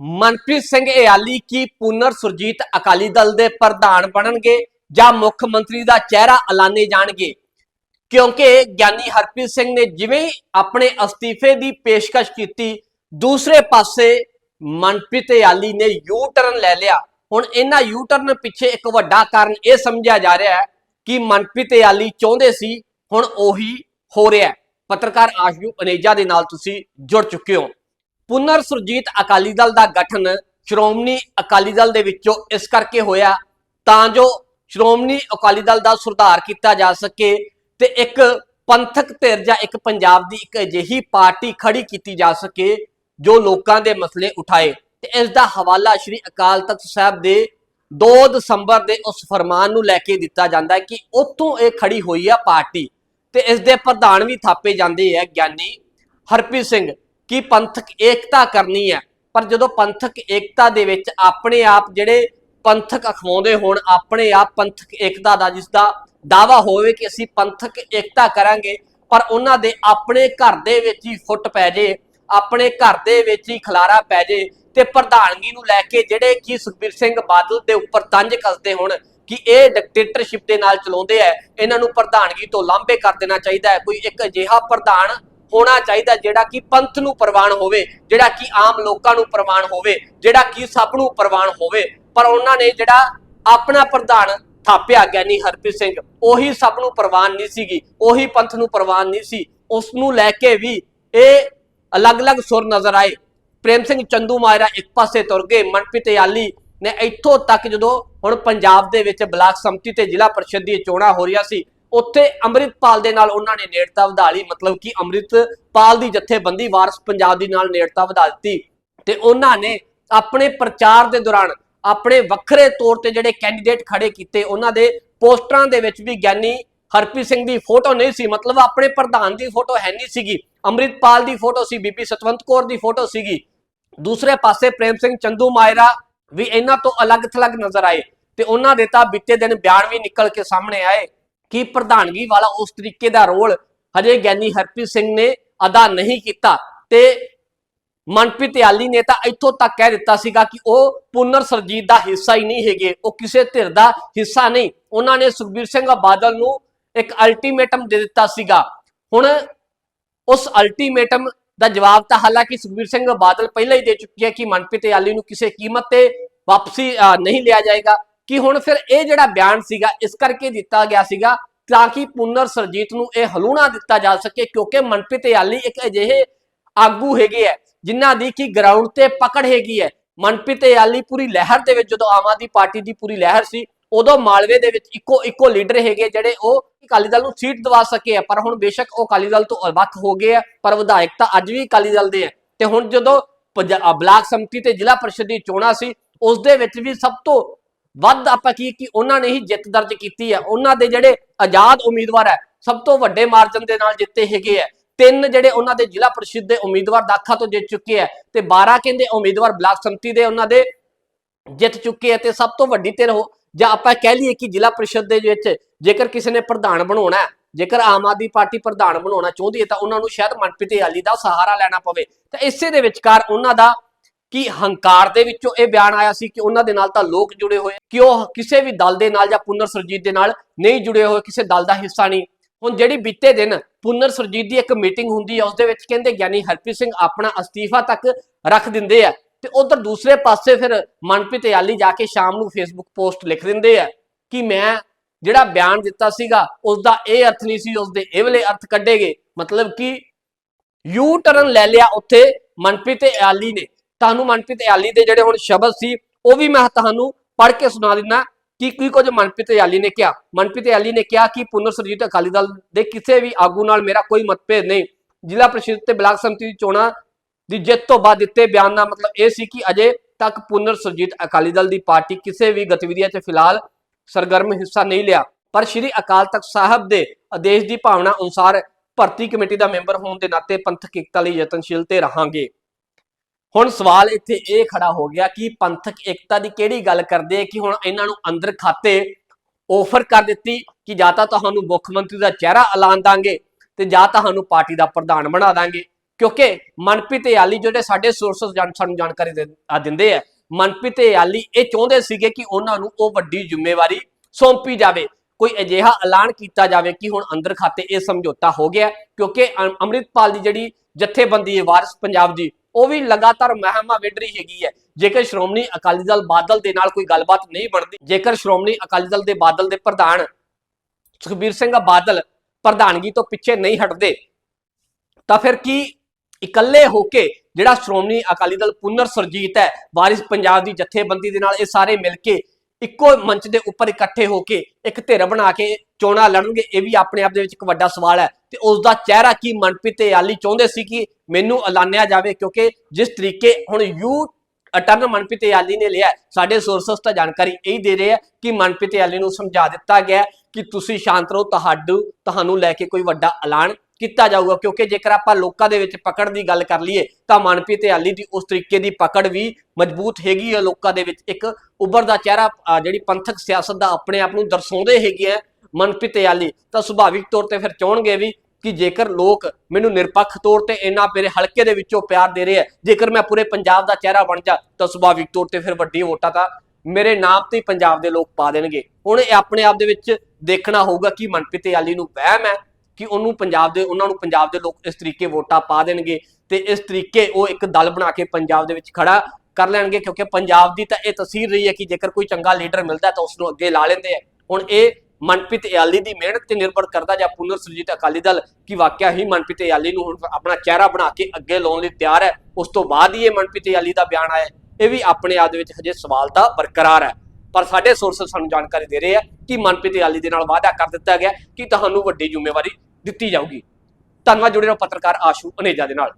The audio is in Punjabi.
ਮਨਪ੍ਰੀਤ ਸਿੰਘ ਇਆਲੀ ਕੀ ਪੁਨਰ ਸੁਰਜੀਤ ਅਕਾਲੀ ਦਲ ਦੇ ਪ੍ਰਧਾਨ ਬਣਨਗੇ ਜਾਂ ਮੁੱਖ ਮੰਤਰੀ ਦਾ ਚਿਹਰਾ ਐਲਾਨੇ ਜਾਣਗੇ? ਕਿਉਂਕਿ ਗਿਆਨੀ ਹਰਪ੍ਰੀਤ ਸਿੰਘ ਨੇ ਜਿਵੇਂ ਆਪਣੇ ਅਸਤੀਫੇ ਦੀ ਪੇਸ਼ਕਸ਼ ਕੀਤੀ, ਦੂਸਰੇ ਪਾਸੇ ਮਨਪ੍ਰੀਤ ਇਆਲੀ ਨੇ ਯੂ ਟਰਨ ਲੈ ਲਿਆ। ਹੁਣ ਇਹਨਾਂ ਯੂ ਟਰਨ ਪਿੱਛੇ ਇੱਕ ਵੱਡਾ ਕਾਰਨ ਇਹ ਸਮਝਿਆ ਜਾ ਰਿਹਾ ਹੈ ਕਿ ਮਨਪ੍ਰੀਤ ਇਆਲੀ ਚਾਹੁੰਦੇ ਸੀ, ਹੁਣ ਉਹੀ ਹੋ ਰਿਹਾ ਪੱਤਰਕਾਰ ਆਸ਼ੂ ਅਨੇਜਾ ਦੇ ਨਾਲ ਤੁਸੀਂ ਜੁੜ ਚੁੱਕੇ ਹੋ। ਪੁਨਰ ਸੁਰਜੀਤ ਅਕਾਲੀ ਦਲ ਦਾ ਗਠਨ ਸ਼੍ਰੋਮਣੀ ਅਕਾਲੀ ਦਲ ਦੇ ਵਿੱਚੋਂ ਇਸ ਕਰਕੇ ਹੋਇਆ ਤਾਂ ਜੋ ਸ਼੍ਰੋਮਣੀ ਅਕਾਲੀ ਦਲ ਦਾ ਸੁਧਾਰ ਕੀਤਾ ਜਾ ਸਕੇ ਤੇ ਇੱਕ ਪੰਥਕ ਧਿਰ ਜਾਂ ਇੱਕ ਪੰਜਾਬ ਦੀ ਇੱਕ ਅਜਿਹੀ ਪਾਰਟੀ ਖੜੀ ਕੀਤੀ ਜਾ ਸਕੇ ਜੋ ਲੋਕਾਂ ਦੇ ਮਸਲੇ ਉਠਾਏ। ਤੇ ਇਸ ਦਾ ਹਵਾਲਾ ਸ੍ਰੀ ਅਕਾਲ ਤਖਤ ਸਾਹਿਬ ਦੇ 2 ਦਸੰਬਰ ਦੇ ਉਸ ਫਰਮਾਨ ਨੂੰ ਲੈ ਕੇ ਦਿੱਤਾ ਜਾਂਦਾ ਹੈ ਕਿ ਉੱਥੋਂ ਇਹ ਖੜੀ ਹੋਈ ਆ ਪਾਰਟੀ ਤੇ ਇਸ ਦੇ ਪ੍ਰਧਾਨ ਵੀ ਥਾਪੇ ਜਾਂਦੇ ਹੈ ਗਿਆਨੀ ਹਰਪ੍ਰੀਤ ਸਿੰਘ। ਕਿ ਪੰਥਕ ਏਕਤਾ ਕਰਨੀ ਹੈ। ਪਰ ਜਦੋਂ ਪੰਥਕ ਏਕਤਾ ਦੇ ਵਿੱਚ ਆਪਣੇ ਆਪ ਜਿਹੜੇ ਪੰਥਕ ਅਖਵਾਉਂਦੇ ਹੋਣ, ਆਪਣੇ ਆਪ ਪੰਥਕ ਏਕਤਾ ਦਾ ਜਿਸ ਦਾ ਦਾਵਾ ਹੋਵੇ ਕਿ ਅਸੀਂ ਪੰਥਕ ਏਕਤਾ ਕਰਾਂਗੇ, ਪਰ ਉਹਨਾਂ ਦੇ ਆਪਣੇ ਘਰ ਦੇ ਵਿੱਚ ਹੀ ਫੁੱਟ ਪੈ ਜੇ, ਆਪਣੇ ਘਰ ਦੇ ਵਿੱਚ ਹੀ ਖਲਾਰਾ ਪੈ ਜੇ ਤੇ ਪ੍ਰਧਾਨਗੀ ਨੂੰ ਲੈ ਕੇ ਜਿਹੜੇ ਕੀ ਸੁਖਬੀਰ ਸਿੰਘ ਬਾਦਲ ਦੇ ਉੱਪਰ ਤੰਜ ਕੱਸਦੇ ਹੋਣ ਕਿ ਇਹ ਡਿਕਟੇਟਰਸ਼ਿਪ ਦੇ ਨਾਲ ਚਲਾਉਂਦੇ ਆ, ਇਹਨਾਂ ਨੂੰ ਪ੍ਰਧਾਨਗੀ ਤੋਂ ਲਾਂਭੇ ਕਰ ਦੇਣਾ ਚਾਹੀਦਾ ਹੈ। ਕੋਈ ਇੱਕ ਅਜਿਹਾ ਪ੍ਰਧਾਨ ਹੋਣਾ ਚਾਹੀਦਾ ਜਿਹੜਾ ਕਿ ਪੰਥ ਨੂੰ ਪ੍ਰਵਾਨ ਹੋਵੇ, ਜਿਹੜਾ ਕਿ ਆਮ ਲੋਕਾਂ ਨੂੰ ਪ੍ਰਵਾਨ ਹੋਵੇ, ਜਿਹੜਾ ਕਿ ਸਭ ਨੂੰ ਪ੍ਰਵਾਨ ਹੋਵੇ। ਪਰ ਉਹਨਾਂ ਨੇ ਜਿਹੜਾ ਆਪਣਾ ਪ੍ਰਧਾਨ ਥਾਪਿਆ ਗਿਆਨੀ ਹਰਪ੍ਰੀਤ ਸਿੰਘ, ਉਹੀ ਸਭ ਨੂੰ ਪ੍ਰਵਾਨ ਨਹੀਂ ਸੀਗੀ, ਉਹੀ ਪੰਥ ਨੂੰ ਪ੍ਰਵਾਨ ਨਹੀਂ ਸੀ। ਉਸ ਨੂੰ ਲੈ ਕੇ ਵੀ ਇਹ ਅਲੱਗ-ਅਲੱਗ ਸੁਰ ਨਜ਼ਰ ਆਏ। ਪ੍ਰੇਮ ਸਿੰਘ ਚੰਦੂ ਮਾਇਰਾ ਇੱਕ ਪਾਸੇ ਤੁਰ ਗਏ, ਮਨਪ੍ਰੀਤ ਯਾਲੀ ਨੇ ਇੱਥੋਂ ਤੱਕ ਜਦੋਂ ਹੁਣ ਪੰਜਾਬ ਦੇ ਵਿੱਚ ਬਲਾਕ ਸੰਮਤੀ ਤੇ ਜ਼ਿਲ੍ਹਾ ਪਰਿਸ਼ਦ ਦੀ ਚੋਣਾਂ ਹੋ ਰਹੀਆਂ ਸੀ ਉੱਥੇ ਅੰਮ੍ਰਿਤਪਾਲ ਦੇ ਨਾਲ ਉਹਨਾਂ ਨੇ ਨੇੜਤਾ ਵਧਾ ਲਈ, ਮਤਲਬ ਕਿ ਅੰਮ੍ਰਿਤਪਾਲ ਦੀ ਜਥੇਬੰਦੀ ਵਾਰਸ ਪੰਜਾਬ ਦੀ ਨਾਲ ਨੇੜਤਾ ਵਧਾ ਦਿੱਤੀ ਤੇ ਉਹਨਾਂ ਨੇ ਆਪਣੇ ਪ੍ਰਚਾਰ ਦੇ ਦੌਰਾਨ ਆਪਣੇ ਵੱਖਰੇ ਤੌਰ ਤੇ ਜਿਹੜੇ ਕੈਂਡੀਡੇਟ ਖੜੇ ਕੀਤੇ, ਉਹਨਾਂ ਦੇ ਪੋਸਟਰਾਂ ਦੇ ਵਿੱਚ ਵੀ ਗਿਆਨੀ ਹਰਪ੍ਰੀਤ ਸਿੰਘ ਦੀ ਫੋਟੋ ਨਹੀਂ ਸੀ, ਮਤਲਬ ਆਪਣੇ ਪ੍ਰਧਾਨ ਦੀ ਫੋਟੋ ਹੈ ਨਹੀਂ ਸੀਗੀ, ਅੰਮ੍ਰਿਤਪਾਲ ਦੀ ਫੋਟੋ ਸੀ, ਬੀਬੀ ਸਤਵੰਤ ਕੌਰ ਦੀ ਫੋਟੋ ਸੀਗੀ। ਦੂਸਰੇ ਪਾਸੇ ਪ੍ਰੇਮ ਸਿੰਘ ਚੰਦੂ ਮਾਇਰਾ ਵੀ ਇਹਨਾਂ ਤੋਂ ਅਲੱਗ-ਥਲੱਗ ਨਜ਼ਰ ਆਏ ਤੇ ਉਹਨਾਂ ਦੇ ਤਾਂ ਬੀਤੇ ਦਿਨ ਬਿਆਨ ਵੀ ਨਿਕਲ ਕੇ ਸਾਹਮਣੇ ਆਏ। ਕਿ ਪ੍ਰਧਾਨਗੀ ਵਾਲਾ ਉਸ ਤਰੀਕੇ ਦਾ ਰੋਲ ਹਜੇ ਗਿਆਨੀ ਹਰਪ੍ਰੀਤ ਸਿੰਘ ਨੇ ਅਦਾ ਨਹੀਂ ਕੀਤਾ ਤੇ ਮਨਪ੍ਰੀਤ ਯਾਲੀ ਨੇ ਤਾਂ ਇੱਥੋਂ ਤੱਕ ਕਹਿ ਦਿੱਤਾ ਸੀਗਾ ਕਿ ਉਹ ਪੁਨਰ ਸਰਜੀਤ ਦਾ ਹਿੱਸਾ ਹੀ ਨਹੀਂ ਹੈਗੇ ਉਹ ਕਿਸੇ ਧਿਰ ਦਾ ਹਿੱਸਾ ਨਹੀਂ। ਉਹਨਾਂ ਨੇ ਸੁਖਬੀਰ ਸਿੰਘ ਬਾਦਲ ਨੂੰ ਇੱਕ ਅਲਟੀਮੇਟਮ ਦੇ ਦਿੱਤਾ ਸੀਗਾ। ਹੁਣ ਉਸ ਅਲਟੀਮੇਟਮ ਦਾ ਜਵਾਬ ਤਾਂ ਹਾਲਾਂਕਿ ਸੁਖਬੀਰ ਸਿੰਘ ਬਾਦਲ ਪਹਿਲਾਂ ਹੀ ਦੇ ਚੁੱਕੀ ਹੈ ਕਿ ਮਨਪ੍ਰੀਤ ਯਾਲੀ ਨੂੰ ਕਿਸੇ ਕੀਮਤ ਤੇ ਵਾਪਸੀ ਅ, ਨਹੀਂ ਲਿਆ ਜਾਏਗਾ। ਕਿ ਹੁਣ ਫਿਰ ਇਹ ਜਿਹੜਾ ਬਿਆਨ ਸੀਗਾ, ਇਸ ਕਰਕੇ ਦਿੱਤਾ ਗਿਆ ਸੀਗਾ ਤਾਂ ਕਿ ਪੁਨਰ ਸਰਜੀਤ ਨੂੰ ਇਹ ਹਲੂਣਾ ਦਿੱਤਾ ਜਾ ਸਕੇ, ਕਿਉਂਕਿ ਮਨਪ੍ਰੀਤ ਯਾਲੀ ਇੱਕ ਅਜਿਹੇ ਆਗੂ ਹੈਗੇ ਹੈ ਜਿਨ੍ਹਾਂ ਦੀ ਕੀ ਗਰਾਊਂਡ ਤੇ ਪਕੜ ਹੈਗੀ ਹੈ। ਮਨਪ੍ਰੀਤ ਯਾਲੀ ਪੂਰੀ ਲਹਿਰ ਦੇ ਵਿੱਚ, ਜਦੋਂ ਆਮ ਆਦਮੀ ਪਾਰਟੀ ਦੀ ਪੂਰੀ ਲਹਿਰ ਸੀ, ਉਦੋਂ ਮਾਲਵੇ ਦੇ ਵਿੱਚ ਇੱਕੋ ਇੱਕੋ ਲੀਡਰ ਹੈਗੇ ਜਿਹੜੇ ਉਹ ਅਕਾਲੀ ਦਲ ਨੂੰ ਸੀਟ ਦਵਾ ਸਕੇ ਆ, ਪਰ ਹੁਣ ਬੇਸ਼ੱਕ ਉਹ ਅਕਾਲੀ ਦਲ ਤੋਂ ਵੱਖ ਹੋ ਗਏ ਆ, ਪਰ ਵਿਧਾਇਕ ਤਾਂ ਅੱਜ ਵੀ ਅਕਾਲੀ ਦਲ ਦੇ ਆ। ਤੇ ਹੁਣ ਜਦੋਂ ਬਲਾਕ ਸੰਮਤੀ ਤੇ ਜ਼ਿਲ੍ਹਾ ਪਰਿਸ਼ਦ ਦੀ ਚੋਣਾਂ ਸੀ, ਉਸ ਦੇ ਵਿੱਚ ਵੀ ਸਭ ਤੋਂ ਵੱਧ ਆਪਾਂ ਕੀ ਕਿ ਉਹਨਾਂ ਨੇ ਹੀ ਜਿੱਤ ਦਰਜ ਕੀਤੀ ਹੈ। ਉਹਨਾਂ ਦੇ ਜਿਹੜੇ ਆਜ਼ਾਦ ਉਮੀਦਵਾਰ ਹੈ, ਸਭ ਤੋਂ ਵੱਡੇ ਮਾਰਜਨ ਦੇ ਨਾਲ ਜਿੱਤੇ ਹੈਗੇ ਆ ਤਿੰਨ ਜਿਹੜੇ ਉਹਨਾਂ ਦੇ ਜ਼ਿਲ੍ਹਾ ਪਰਿਸ਼ਦ ਦੇ ਉਮੀਦਵਾਰ ਦਾਖਾ ਤੋਂ ਜਿੱਤ ਚੁੱਕੇ ਆ ਤੇ 12 ਕਹਿੰਦੇ ਉਮੀਦਵਾਰ ਬਲਾਕ ਸੰਮਤੀ ਦੇ ਉਹਨਾਂ ਦੇ ਜਿੱਤ ਚੁੱਕੇ ਆ ਤੇ ਸਭ ਤੋਂ ਵੱਡੀ ਧਿਰ ਹੋ ਜਾਂ ਆਪਾਂ ਕਹਿ ਲਈਏ ਕਿ ਜ਼ਿਲ੍ਹਾ ਪਰਿਸ਼ਦ ਦੇ ਵਿੱਚ ਜੇਕਰ ਕਿਸੇ ਨੇ ਪ੍ਰਧਾਨ ਬਣਾਉਣਾ ਜੇਕਰ ਆਮ ਆਦਮੀ ਪਾਰਟੀ ਪ੍ਰਧਾਨ ਬਣਾਉਣਾ ਚਾਹੁੰਦੀ ਹੈ ਤਾਂ ਉਹਨਾਂ ਨੂੰ ਸ਼ਾਇਦ ਮਨਪ੍ਰੀਤ ਆਲੀ ਦਾ ਸਹਾਰਾ ਲੈਣਾ ਪਵੇ। ਤਾਂ ਇਸੇ ਦੇ ਵਿਚਕਾਰ ਉਹਨਾਂ ਦਾ ਕਿ ਹੰਕਾਰ ਦੇ ਵਿੱਚੋਂ ਇਹ ਬਿਆਨ ਆਇਆ ਸੀ ਕਿ ਉਹਨਾਂ ਦੇ ਨਾਲ ਤਾਂ ਲੋਕ ਜੁੜੇ ਹੋਏ, ਕਿ ਉਹ ਕਿਸੇ ਵੀ ਦਲ ਦੇ ਨਾਲ ਜਾਂ ਪੁਨਰ ਸਰਜੀਤ ਦੇ ਨਾਲ ਨਹੀਂ ਜੁੜੇ ਹੋਏ, ਕਿਸੇ ਦਲ ਦਾ ਹਿੱਸਾ ਨਹੀਂ। ਹੁਣ ਜਿਹੜੀ ਬੀਤੇ ਦਿਨ ਪੁਨਰ ਸਰਜੀਤ ਦੀ ਇੱਕ ਮੀਟਿੰਗ ਹੁੰਦੀ ਹੈ ਉਸ ਦੇ ਵਿੱਚ ਕਹਿੰਦੇ ਗਿਆਨੀ ਹਰਪ੍ਰੀਤ ਸਿੰਘ ਆਪਣਾ ਅਸਤੀਫਾ ਤੱਕ ਰੱਖ ਦਿੰਦੇ ਆ ਤੇ ਉਧਰ ਦੂਸਰੇ ਪਾਸੇ ਫਿਰ ਮਨਪ੍ਰੀਤ ਯਾਲੀ ਜਾ ਕੇ ਸ਼ਾਮ ਨੂੰ ਫੇਸਬੁੱਕ ਪੋਸਟ ਲਿਖ ਦਿੰਦੇ ਆ ਕਿ ਮੈਂ ਜਿਹੜਾ ਬਿਆਨ ਦਿੱਤਾ ਸੀਗਾ ਉਸ ਦਾ ਇਹ ਅਰਥ ਨਹੀਂ ਸੀ ਉਸ ਦੇ ਇਹ ਵਾਲੇ ਅਰਥ ਕੱਢੇ ਗਏ। ਮਤਲਬ ਕਿ ਯੂ ਟਰਨ ਲੈ ਲਿਆ ਉੱਥੇ ਮਨਪ੍ਰੀਤ ਯਾਲੀ ਨੇ। ਤੁਹਾਨੂੰ ਮਨਪ੍ਰੀਤ ਯਾਲੀ ਦੇ ਜਿਹੜੇ ਹੁਣ ਸ਼ਬਦ ਸੀ, ਉਹ ਵੀ ਮੈਂ ਤੁਹਾਨੂੰ ਪੜ੍ਹ ਕੇ ਸੁਣਾ ਦਿੰਦਾ ਕਿ ਕੀ ਕੁਝ ਮਨਪ੍ਰੀਤ ਯਾਲੀ ਨੇ ਕਿਹਾ। ਮਨਪ੍ਰੀਤ ਯਾਲੀ ਨੇ ਕਿਹਾ ਕਿ ਪੁਨਰ ਸਰਜੀਤ ਅਕਾਲੀ ਦਲ ਦੇ ਕਿਸੇ ਵੀ ਆਗੂ ਨਾਲ ਮੇਰਾ ਕੋਈ ਮਤਭੇਦ ਨਹੀਂ। ਜ਼ਿਲ੍ਹਾ ਪ੍ਰੀਸ਼ਦ ਤੇ ਬਲਾਕ ਸੰਮਤੀ ਦੀ ਚੋਣਾਂ ਦੀ ਜਿੱਤ ਤੋਂ ਬਾਅਦ ਦਿੱਤੇ ਬਿਆਨ ਦਾ ਮਤਲਬ ਇਹ ਸੀ ਕਿ ਅਜੇ ਤੱਕ ਪੁਨਰ ਸਰਜੀਤ ਅਕਾਲੀ ਦਲ ਦੀ ਪਾਰਟੀ ਕਿਸੇ ਵੀ ਗਤੀਵਿਧੀਆਂ 'ਚ ਫਿਲਹਾਲ ਸਰਗਰਮ ਹਿੱਸਾ ਨਹੀਂ ਲਿਆ। ਪਰ ਸ਼੍ਰੀ ਅਕਾਲ ਤਖਤ ਸਾਹਿਬ ਦੇ ਆਦੇਸ਼ ਦੀ ਭਾਵਨਾ ਅਨੁਸਾਰ ਭਰਤੀ ਕਮੇਟੀ ਦਾ ਮੈਂਬਰ ਹੋਣ ਦੇ ਨਾਤੇ ਪੰਥਕ ਏਕਤਾ ਲਈ ਯਤਨਸ਼ੀਲ ਤੇ ਰਹਾਂਗੇ। ਹੁਣ ਸਵਾਲ ਇੱਥੇ ਇਹ ਖੜਾ ਹੋ ਗਿਆ ਕਿ ਪੰਥਕ ਏਕਤਾ ਦੀ ਕਿਹੜੀ ਗੱਲ ਕਰਦੇ ਆ ਕਿ ਹੁਣ ਇਹਨਾਂ ਨੂੰ ਅੰਦਰ ਖਾਤੇ ਆਫਰ ਕਰ ਦਿੱਤੀ ਕਿ ਜਾਂ ਤਾਂ ਤੁਹਾਨੂੰ ਮੁੱਖ ਮੰਤਰੀ ਦਾ ਚਿਹਰਾ ਐਲਾਨ ਦਾਂਗੇ ਤੇ ਜਾਂ ਤੁਹਾਨੂੰ ਪਾਰਟੀ ਦਾ ਪ੍ਰਧਾਨ ਬਣਾ ਦਾਂਗੇ। ਕਿਉਂਕਿ ਮਨਪ੍ਰੀਤ ਯਾਲੀ ਜਿਹੜੇ ਸਾਡੇ ਸੋਰਸਸ ਸਾਨੂੰ ਜਾਣਕਾਰੀ ਦਿੰਦੇ ਆ, ਮਨਪ੍ਰੀਤ ਯਾਲੀ ਇਹ ਚਾਹੁੰਦੇ ਸੀਗੇ ਕਿ ਉਹਨਾਂ ਨੂੰ ਉਹ ਵੱਡੀ ਜ਼ਿੰਮੇਵਾਰੀ ਸੌਂਪੀ ਜਾਵੇ। ਕੋਈ ਅਜਿਹਾ ਐਲਾਨ ਕੀਤਾ ਜਾਵੇ ਕਿ ਹੁਣ ਅੰਦਰ ਖਾਤੇ ਇਹ ਸਮਝੌਤਾ ਹੋ ਗਿਆ, ਕਿਉਂਕਿ ਅੰਮ੍ਰਿਤਪਾਲ ਦੀ ਜਿਹੜੀ ਜਥੇਬੰਦੀ ਹੈ, ਵਾਰਿਸ ਪੰਜਾਬ ਦੀ ਉਹ ਵੀ ਲਗਾਤਾਰ ਮਹਿਮਾ ਵਿੱਢ ਰਹੀ ਹੈਗੀ ਹੈ। ਜੇਕਰ ਸ਼੍ਰੋਮਣੀ ਅਕਾਲੀ ਦਲ ਬਾਦਲ ਦੇ ਨਾਲ ਕੋਈ ਗੱਲਬਾਤ ਨਹੀਂ ਬਣਦੀ, ਜੇਕਰ ਸ਼੍ਰੋਮਣੀ ਅਕਾਲੀ ਦਲ ਦੇ ਬਾਦਲ ਦੇ ਪ੍ਰਧਾਨ ਸੁਖਬੀਰ ਸਿੰਘ ਬਾਦਲ ਪ੍ਰਧਾਨਗੀ ਤੋਂ ਪਿੱਛੇ ਨਹੀਂ ਹਟਦੇ, ਤਾਂ ਫਿਰ ਕੀ ਇਕੱਲੇ ਹੋ ਕੇ ਜਿਹੜਾ ਸ਼੍ਰੋਮਣੀ ਅਕਾਲੀ ਦਲ ਪੁਨਰ ਸੁਰਜੀਤ ਹੈ, ਵਾਰਿਸ ਪੰਜਾਬ ਦੀ ਜਥੇਬੰਦੀ ਦੇ ਨਾਲ ਇਹ ਸਾਰੇ ਮਿਲ ਕੇ ਇੱਕੋ ਮੰਚ ਦੇ ਉੱਪਰ ਇਕੱਠੇ ਹੋ ਕੇ ਇੱਕ ਧਿਰ ਬਣਾ ਕੇ ਚੋਣਾਂ ਲੜਨਗੇ, ਇਹ ਵੀ ਆਪਣੇ ਆਪ ਦੇ ਵਿੱਚ ਇੱਕ ਵੱਡਾ ਸਵਾਲ ਹੈ। ਤੇ ਉਸ ਦਾ ਚਿਹਰਾ ਕੀ ਮਨਪ੍ਰੀਤ ਤੇ ਆਲੀ ਚਾਹੁੰਦੇ ਸੀ ਕਿ ਮੈਨੂੰ ਐਲਾਨਿਆ ਜਾਵੇ? ਕਿਉਂਕਿ ਜਿਸ ਤਰੀਕੇ ਹੁਣ ਯੂ ਅਟਰਨ ਮਨਪ੍ਰੀਤ ਯਾਲੀ ਨੇ ਲਿਆ ਸਾਡੇ ਸੋਰਸਸ ਤਾਂ ਜਾਣਕਾਰੀ ਇਹੀ ਦੇ ਰਹੇ ਆ ਕਿ ਮਨਪ੍ਰੀਤ ਯਾਲੀ ਨੂੰ ਸਮਝਾ ਦਿੱਤਾ ਗਿਆ ਕਿ ਤੁਸੀਂ ਸ਼ਾਂਤ ਰਹੋ, ਤੁਹਾਡੂ, ਤੁਹਾਨੂੰ ਲੈ ਕੇ ਕੋਈ ਵੱਡਾ ਐਲਾਨ ਕੀਤਾ ਜਾਊਗਾ, ਕਿਉਂਕਿ ਜੇਕਰ ਆਪਾਂ ਲੋਕਾਂ ਦੇ ਵਿੱਚ ਪਕੜ ਦੀ ਗੱਲ ਕਰ ਲਈਏ, ਤਾਂ ਮਨਪ੍ਰੀਤ ਆਲੀ ਦੀ ਉਸ ਤਰੀਕੇ ਦੀ ਪਕੜ ਵੀ ਮਜ਼ਬੂਤ ਹੈਗੀ ਹੈ, ਲੋਕਾਂ ਦੇ ਵਿੱਚ ਇੱਕ ਉੱਭਰਦਾ ਚਿਹਰਾ ਜਿਹੜੀ ਪੰਥਕ ਸਿਆਸਤ ਦਾ ਆਪਣੇ ਆਪ ਨੂੰ ਦਰਸਾਉਂਦੇ ਹੈਗੇ ਆ ਮਨਪ੍ਰੀਤ ਆਲੀ ਤਾਂ ਸੁਭਾਵਿਕ ਤੌਰ ਤੇ ਫਿਰ ਚਾਹਣਗੇ ਵੀ ਕਿ ਜੇਕਰ ਲੋਕ ਮੈਨੂੰ ਨਿਰਪੱਖ ਤੌਰ ਤੇ ਇੰਨਾ ਮੇਰੇ ਹਲਕੇ ਦੇ ਵਿੱਚੋਂ ਪਿਆਰ ਦੇ ਰਹੇ ਆ ਜੇਕਰ ਮੈਂ ਪੂਰੇ ਪੰਜਾਬ ਦਾ ਚਿਹਰਾ ਬਣ ਜਾ, ਤਾਂ ਸੁਭਾਵਿਕ ਤੌਰ ਤੇ ਫਿਰ ਵੱਡੀ ਵੋਟਾਂ ਤਾਂ ਮੇਰੇ ਨਾਮ ਤੇ ਪੰਜਾਬ ਦੇ ਲੋਕ ਪਾ ਦੇਣਗੇ। ਹੁਣ ਇਹ ਆਪਣੇ ਆਪ ਦੇ ਵਿੱਚ ਦੇਖਣਾ ਹੋਊਗਾ ਕਿ ਮਨਪ੍ਰੀਤ ਆਲੀ ਨੂੰ ਵਹਿਮ ਹੈ ਕਿ ਉਹਨੂੰ ਪੰਜਾਬ ਦੇ, ਉਹਨਾਂ ਨੂੰ ਪੰਜਾਬ ਦੇ ਲੋਕ ਇਸ ਤਰੀਕੇ ਵੋਟਾਂ ਪਾ ਦੇਣਗੇ ਤੇ ਇਸ ਤਰੀਕੇ ਉਹ ਇੱਕ ਦਲ ਬਣਾ ਕੇ ਪੰਜਾਬ ਦੇ ਵਿੱਚ ਖੜਾ ਕਰ ਲੈਣਗੇ ਕਿਉਂਕਿ ਪੰਜਾਬ ਦੀ ਤਾਂ ਇਹ ਤਸਵੀਰ ਰਹੀ ਹੈ ਕਿ ਜੇਕਰ ਕੋਈ ਚੰਗਾ ਲੀਡਰ ਮਿਲਦਾ ਤਾਂ ਉਸ ਨੂੰ ਅੱਗੇ ਲਾ ਲੈਂਦੇ ਆ। ਹੁਣ ਇਹ ਮਨਪ੍ਰੀਤ ਯਾਲੀ ਦੀ ਮਿਹਨਤ ਤੇ ਨਿਰਭਰ ਕਰਦਾ ਜਾਂ ਪੁਨਰ ਸੁਰਜੀਤ ਅਕਾਲੀ ਦਲ ਕਿ ਵਾਕਿਆ ਹੀ ਮਨਪ੍ਰੀਤ ਯਾਲੀ ਨੂੰ ਹੁਣ ਆਪਣਾ ਚਿਹਰਾ ਬਣਾ ਕੇ ਅੱਗੇ ਲਾਉਣ ਲਈ ਤਿਆਰ ਹੈ, ਉਸ ਤੋਂ ਬਾਅਦ ਹੀ ਇਹ ਮਨਪ੍ਰੀਤ ਯਾਲੀ ਦਾ ਬਿਆਨ ਆਇਆ। ਇਹ ਵੀ ਆਪਣੇ ਆਪ ਦੇ ਵਿੱਚ ਹਜੇ ਸਵਾਲ ਤਾਂ ਬਰਕਰਾਰ ਹੈ। ਪਰ ਸਾਡੇ ਸੋਰਸਸ ਸਾਨੂੰ ਜਾਣਕਾਰੀ ਦੇ ਰਹੇ ਆ ਕਿ ਮਨਪ੍ਰੀਤ ਯਾਲੀ ਦੇ ਨਾਲ ਵਾਅਦਾ ਕਰ ਦਿੱਤਾ ਗਿਆ ਕਿ ਤੁਹਾਨੂੰ ਵੱਡੀ ਜ਼ਿੰਮੇਵਾਰੀ ਦਿੱਤੀ ਜਾਊਗੀ। ਧੰਨਵਾਦ ਜੁੜੇ ਰਹੋ ਪੱਤਰਕਾਰ ਆਸ਼ੂ ਅਨੇਜਾ ਦੇ ਨਾਲ।